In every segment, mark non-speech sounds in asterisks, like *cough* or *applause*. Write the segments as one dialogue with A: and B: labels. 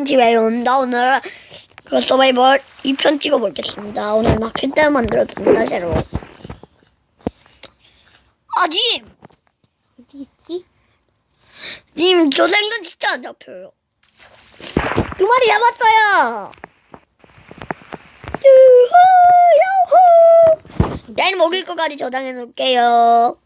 A: 집에 온다 오늘 그 서바이벌 2편 찍어보겠습니다 오늘 낚싯대 만들었습니다 새로 아 님
B: 어디 있지?
A: 님, 저 생선 진짜 안 잡혀요. 두 마리 잡았어요. 유후, 야호. 내일 먹을 거까지 저장해 놓을게요.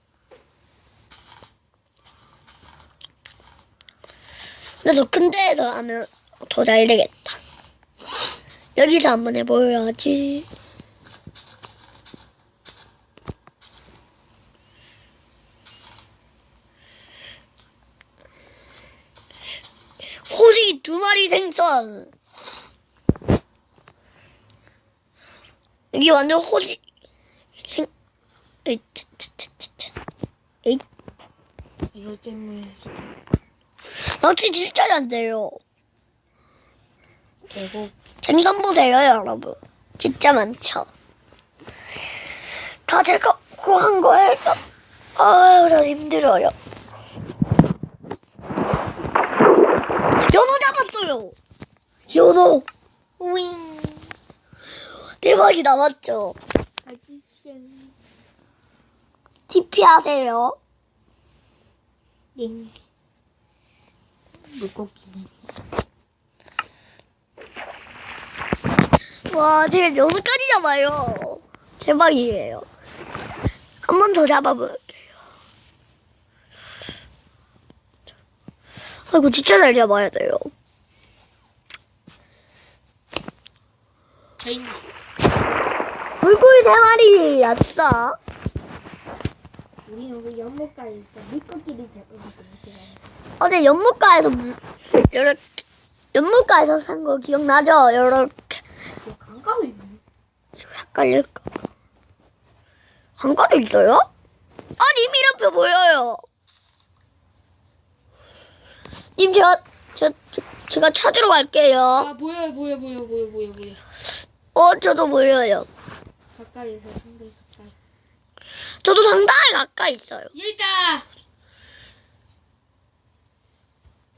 A: 근데 더 큰 데에서 하면 더 잘 되겠다. 여기서 한번 해보여야지. 호리 두 마리 생선. 여기 완전 호리 생. 에이. 에이,
B: 이럴 때문에
A: 낚시 진짜 잘 돼요.
B: 계곡
A: 생선 보세요, 여러분. 진짜 많죠. 다 제가 구한 거예요. 아유, 나 힘들어요. 연어 잡았어요. 연어.
B: 윙
A: 대박이다, 맞죠?
B: 아기샹
A: TP 하세요.
B: 링 물고기는
A: 와, 제가 연어까지 잡아요. 대박이에요. 한 번 더 잡아볼게요. 아이고, 진짜 잘 잡아야 돼요. 물고기 세 마리, 아싸.
B: 우리 여기 연못가에 있어 물고기를 잡으면 되게
A: 어제 연못가에서 물, 요렇게, 연못가에서 산 거 기억나죠? 요렇게.
B: 강가에 있네
A: 헷갈릴까? 한가도 있어요? 아니, 이름표 보여요. 님, 제가, 저, 저, 제가 찾으러 갈게요.
B: 아 뭐야 뭐야 뭐야 뭐야 뭐야 뭐야
A: 어, 저도 보여요.
B: 가까이에서 상당히 가까이
A: 저도 상당히 가까이 있어요.
B: 여기 있다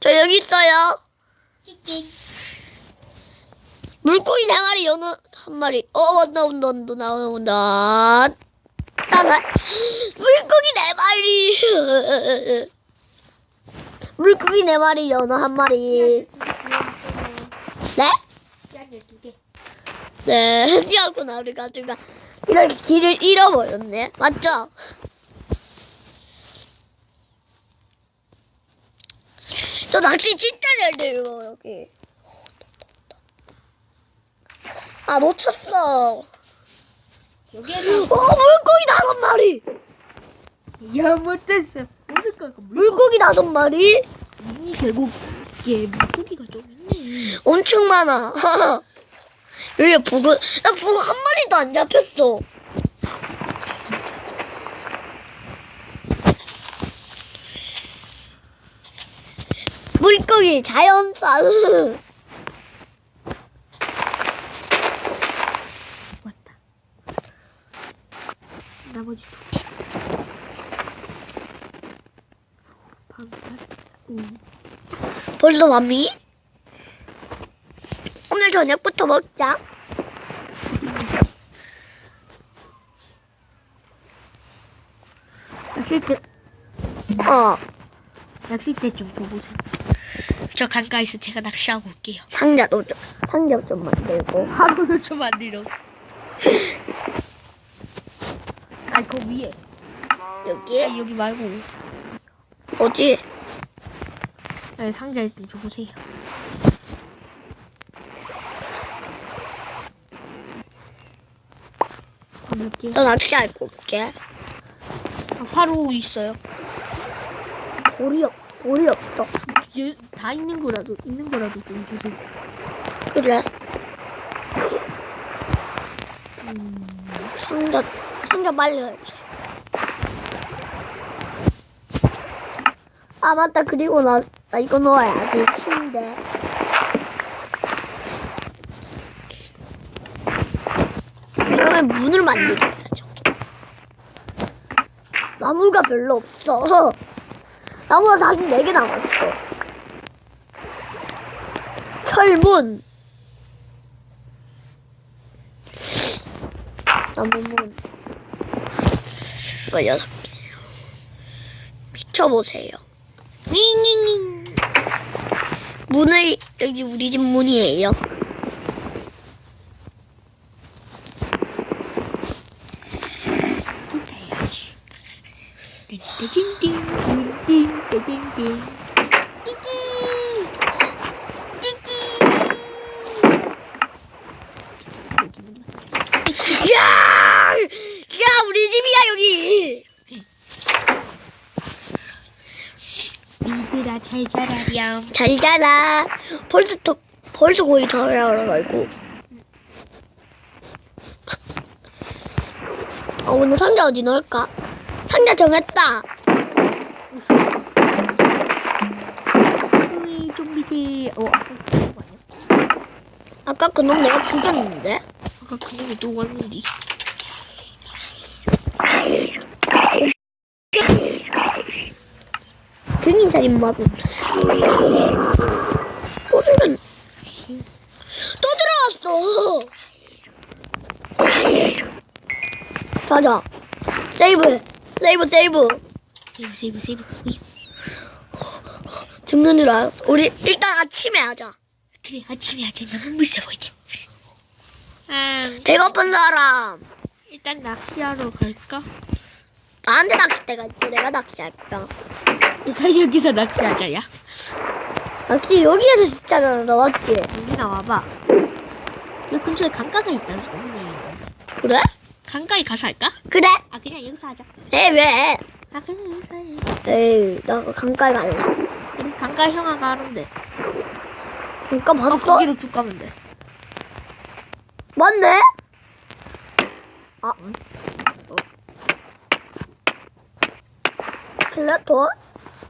A: 저 여기 있어요.
B: 찌찐
A: 물고기 네 마리, 연어 한 마리. 어, 온다, 온다, 온다, 나온다. 따라. 물고기 네 마리. 물고기 네 마리, 연어 한 마리. 네? 네, 씨앗구나, 우리 가족가. 이렇게 길을 잃어버렸네. 맞죠? 저 낚시 진짜 잘 돼요, 여기. 아, 놓쳤어.
B: 여기에서
A: 어, 물고기 다섯 마리!
B: 야 못했어 물고기가
A: 물고기 다섯 마리?
B: 미니 계곡에 물고기가 좀 있네
A: 엄청 많아. 여기 보고, 나 보고 한 마리도 안 잡혔어. 물고기 자연산.
B: 응.
A: 벌써 밤이? 오늘 저녁부터 먹자.
B: 낚싯대.
A: 어,
B: 낚싯대 좀 줘보세요. 저 강가에서 제가 낚시하고 올게요.
A: 상자도 좀, 상자 좀 만들고. *laughs*
B: 하루도 좀 만들어 *laughs* 아니 그 위에
A: 여기,
B: 아, 여기 말고
A: 어디?
B: 네, 상자에 좀 줘보세요
A: 너 낚시 알고 올게.
B: 아, 화로 있어요
A: 돌이 없, 돌이 없어.
B: 얘, 다 있는 거라도 있는 거라도 좀 주세요
A: 그래.
B: 음,
A: 상자, 상자 빨리 가야지. 아, 맞다. 그리고 나, 나 이거 넣어야지. 침대. 이러면 문을 만들어야죠. 나무가 별로 없어. 나무가 44개 남았어. 철문. 나무문. 이거 여섯 개. 비춰보세요. 윙윙윙. 문을, 여기 우리 집 문이에요.
B: 띵띵띵띵띵띵띵.
A: 야! 야, 우리 집이야, 여기!
B: 잘 자라렴.
A: 잘 자라. 벌써 더, 벌써 거의 다 자라가지고. 어, 오늘 상자 어디 넣을까? 상자 정했다.
B: 우리 좀비들. 어 아까 그거 아니야?
A: 아까 그놈 내가 죽였는데?
B: 아까 그놈이 또 왔는데.
A: 등인 살인마고. 또 죽였, 또 들어왔어! 가자. 세이브. 세이브, 세이브.
B: 세이브 세이브 세이브. 우리
A: 죽는 줄 알았어. 우리 일단 아침에 하자.
B: 그래 아침에 하자 너무 무서워 이제. 아
A: 배고픈 사람.
B: 일단 낚시하러 갈까?
A: 나한테 낚싯대가 있고 내가 낚시할까.
B: 일단 여기서 낚시하자 야.
A: 낚시 여기에서 진짜잖아. 너 맞지?
B: 여기 나와봐. 여기 근처에 강가가 있다는 소문이.
A: 그래?
B: 강가에 가서 할까?
A: 그래?
B: 아 그냥 여기서 하자.
A: 에 왜?
B: 아 그냥 여기서 해.
A: 에이 나 강가에 갈래.
B: 우리 강가 형아가 하는데.
A: 강가 봤어?
B: 어 거기로 쭉 가면 돼.
A: 맞네? 아.
B: 어.
A: 스켈레톤?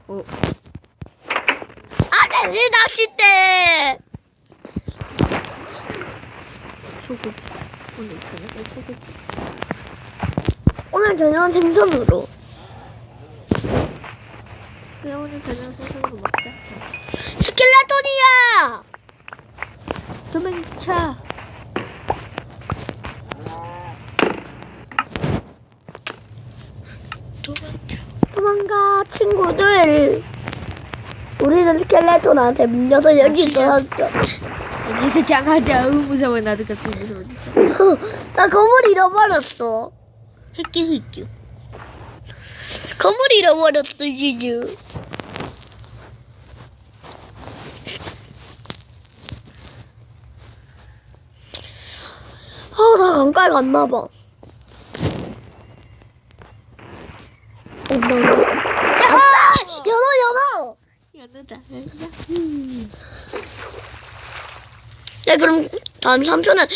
B: 어.
A: 아, 내, 내 낚싯대!
B: 소고기. 오늘 저녁에 소고기.
A: 오늘 저녁은 생선으로.
B: 그래 오늘 저녁 생선으로 먹자.
A: 스켈레톤이야!
B: 도망차.
A: 도망가, 친구들. 우리는 스켈레톤한테 밀려서 여기 있었어.
B: 여기서 장하자. 으 무서워 나도 같이 무서워.
A: 나 건물 잃어버렸어.
B: 흑기 흑기.
A: 건물 잃어버렸어, 유유. 아, 나 강가에 갔나봐. 엄마, 야! 연어, 연어!
B: 연우다.
A: 야, 그럼 다음 3편은, 아!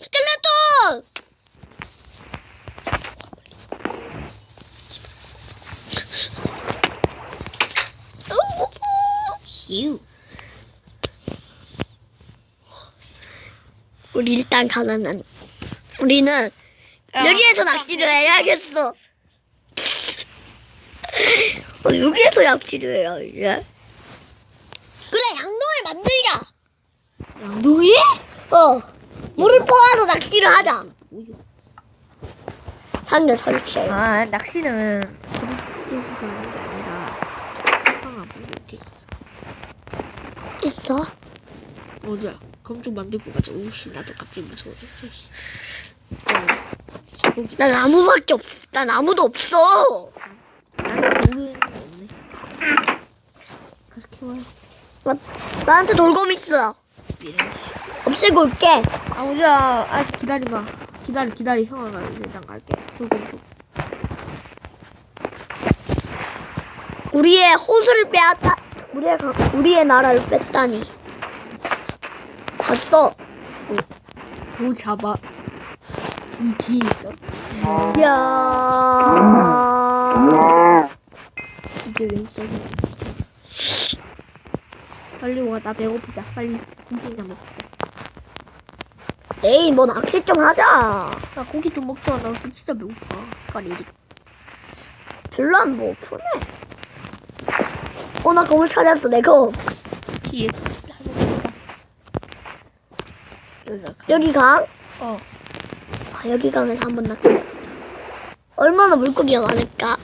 A: 스켈레톤!
B: 휴.
A: 우리 일단 가면은, 우리는 여기에서 낚시를 해야겠어. 어, 여기에서 낚시를 해야 이제. 그래, 양동을 만들자.
B: 양동이?
A: 어, 물을 퍼와서 낚시를 하자. 상자 설치해.
B: 아 낚시는 하는 게 아니라
A: 있어?
B: 어디야? 그럼 좀 만들고 가자. 오씨 나도 갑자기 무서워졌어. 씨. 어, 소고기.
A: 난 아무밖에 없어. 난 아무도 없어.
B: 나는 모르는 게 없네. 가서 키워요.
A: 나, 나한테 돌검 있어.
B: 이래.
A: 없애고 올게.
B: 아 오자. 아 기다리마. 기다리 기다리 형아가 일단 갈게. 조금 좀.
A: 우리의 호수를 빼앗다. 우리의 가, 우리의 나라를 뺐다니. 봤어.
B: 뭐 잡아. 이 뒤에 있어.
A: 야.
B: 이게 왼쪽이야. 빨리 와. 나 배고프다. 빨리 고기나 먹자.
A: 에이, 뭐 낚시 좀 하자.
B: 나 고기 좀 먹자. 나 진짜 배고파. 빨리 이리.
A: 별로 안 고프네. 어, 나 검을 찾았어, 내 검.
B: 뒤에. 여기가 강.
A: 여기 강?
B: 어.
A: 아, 여기 강에서 한번 나타나. 얼마나 물고기가 많을까?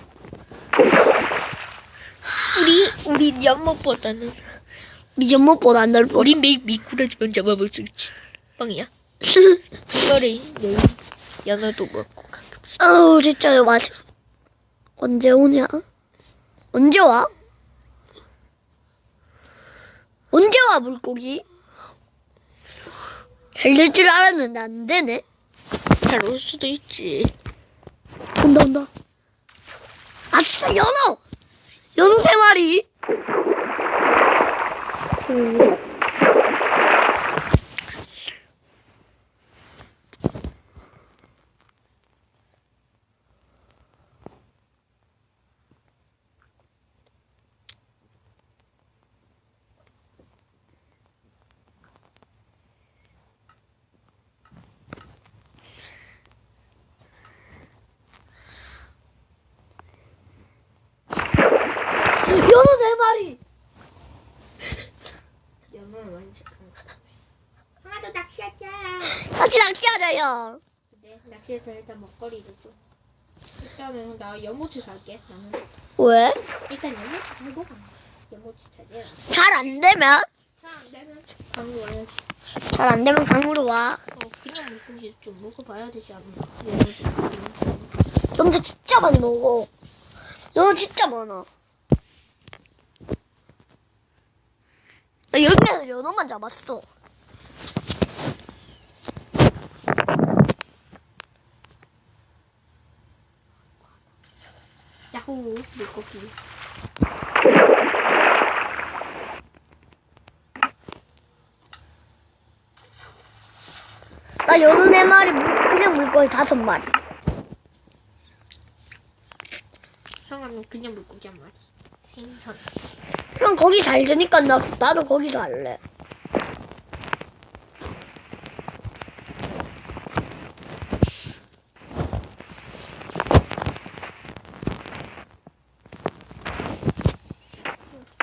B: 우리 우리 연못보다는
A: 우리 연못보다 넓어.
B: 우리 매일 미꾸라지만 잡아볼 수 있지. 빵이야. *laughs* 이거를 내일 연어도 먹고 가끔씩.
A: 아우 진짜 맞아. 언제 오냐? 언제 와? 언제 와 물고기? 잘 될 줄 알았는데 안 되네.
B: 잘 올 수도 있지.
A: 온다 온다. 아싸 연어! 연어 세 마리. 연어 네 마리.
C: 하나도 낚시하자.
A: 같이 낚시하자요.
B: 네, 낚시해서 일단 먹거리를 좀. 일단은 나 연모치 살게. 나는
A: 왜?
B: 일단 연모치 살고 가. 연모치 잘 돼야.
A: 잘안 되면?
B: 잘안 되면 강으로 와야지.
A: 잘 안 되면 강으로 와.
B: 어, 그냥 물고기 좀 먹어봐야 되지 않나? 연어
A: 진짜 많이 먹어. 연어 진짜 많아. 나 여기에서 연어만 잡았어.
B: 야호 물고기.
A: 나 연어 네 마리, 물- 그냥 물고기 다섯 마리.
B: 형아는 그냥 물고기 한 마리. 생선.
A: 형 거기 잘 되니까 나, 나도 거기서 할래.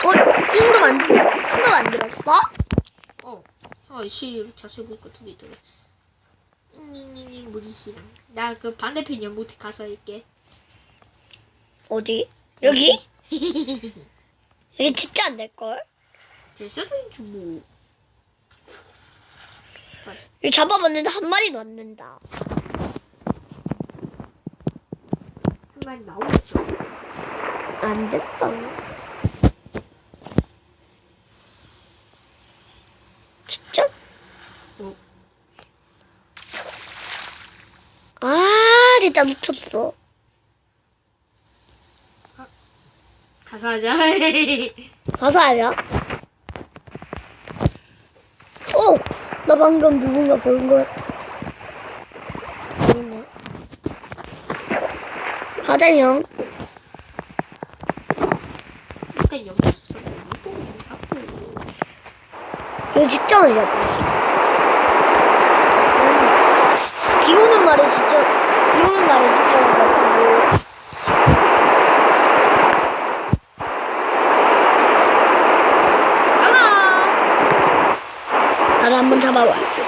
A: 어? 형도 만, 형도 만들었어?
B: 어. 형아 실 자세 보니까 두 개 있더라. 음, 물이 싫어. 나그 반대편 연못에 가서 할게.
A: 어디? 여기? *laughs* 여기 진짜 안 될걸?
B: 뭐. 맞아.
A: 여기 잡아봤는데 한 마리도 안 된다.
B: 한 마리 나오겠죠.
A: 안 됐다. 진짜?
B: 어.
A: 아, 진짜 미쳤어.
B: 가서 하자. *laughs*
A: 가서 하자. 오! 나 방금 누군가 본것 같아. 아니네. 가자, 형.
B: 일단 물고기 갖고.
A: 여기 진짜 많이 잡아. 비 오는 날에 진짜, 비 오는 날에 진짜 많이 잡고.
B: 하나.
A: 나도 한번 잡아봐야지.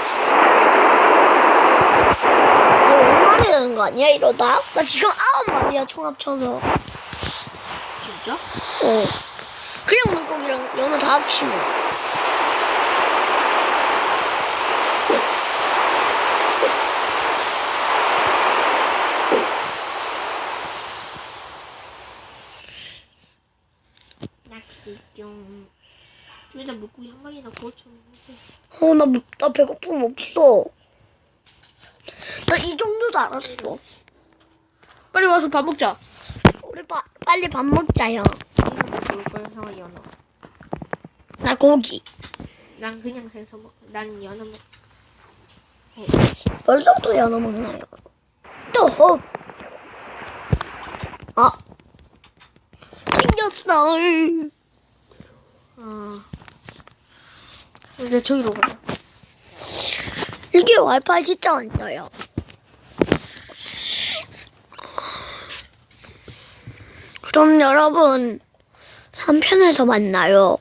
A: 이거 얼마나 되는 거 아니야, 이러다? 나 지금 아홉 마리야, 총 합쳐서. 어.
B: 진짜?
A: 그냥 물고기랑 연어 다 합치면.
B: 낚시 좀. 일단 물고기 한 마리나 구워줘.
A: 어, 나, 물- 나 배고픔 없어. 나 이 정도도 알았어.
B: 빨리 와서 밥 먹자.
A: 우리 바, 빨리 밥 먹자, 형.
B: 먹을 거야, 형아 연어.
A: 나 고기.
B: 난 그냥 생선 먹. 난 연어 먹.
A: 벌써부터 연어 먹나요? 또, 어. 아. 생겼어.
B: 아. 이제 저기로 가자.
A: 이게 와이파이 진짜 안 떠요. 그럼 여러분, 3편에서 만나요.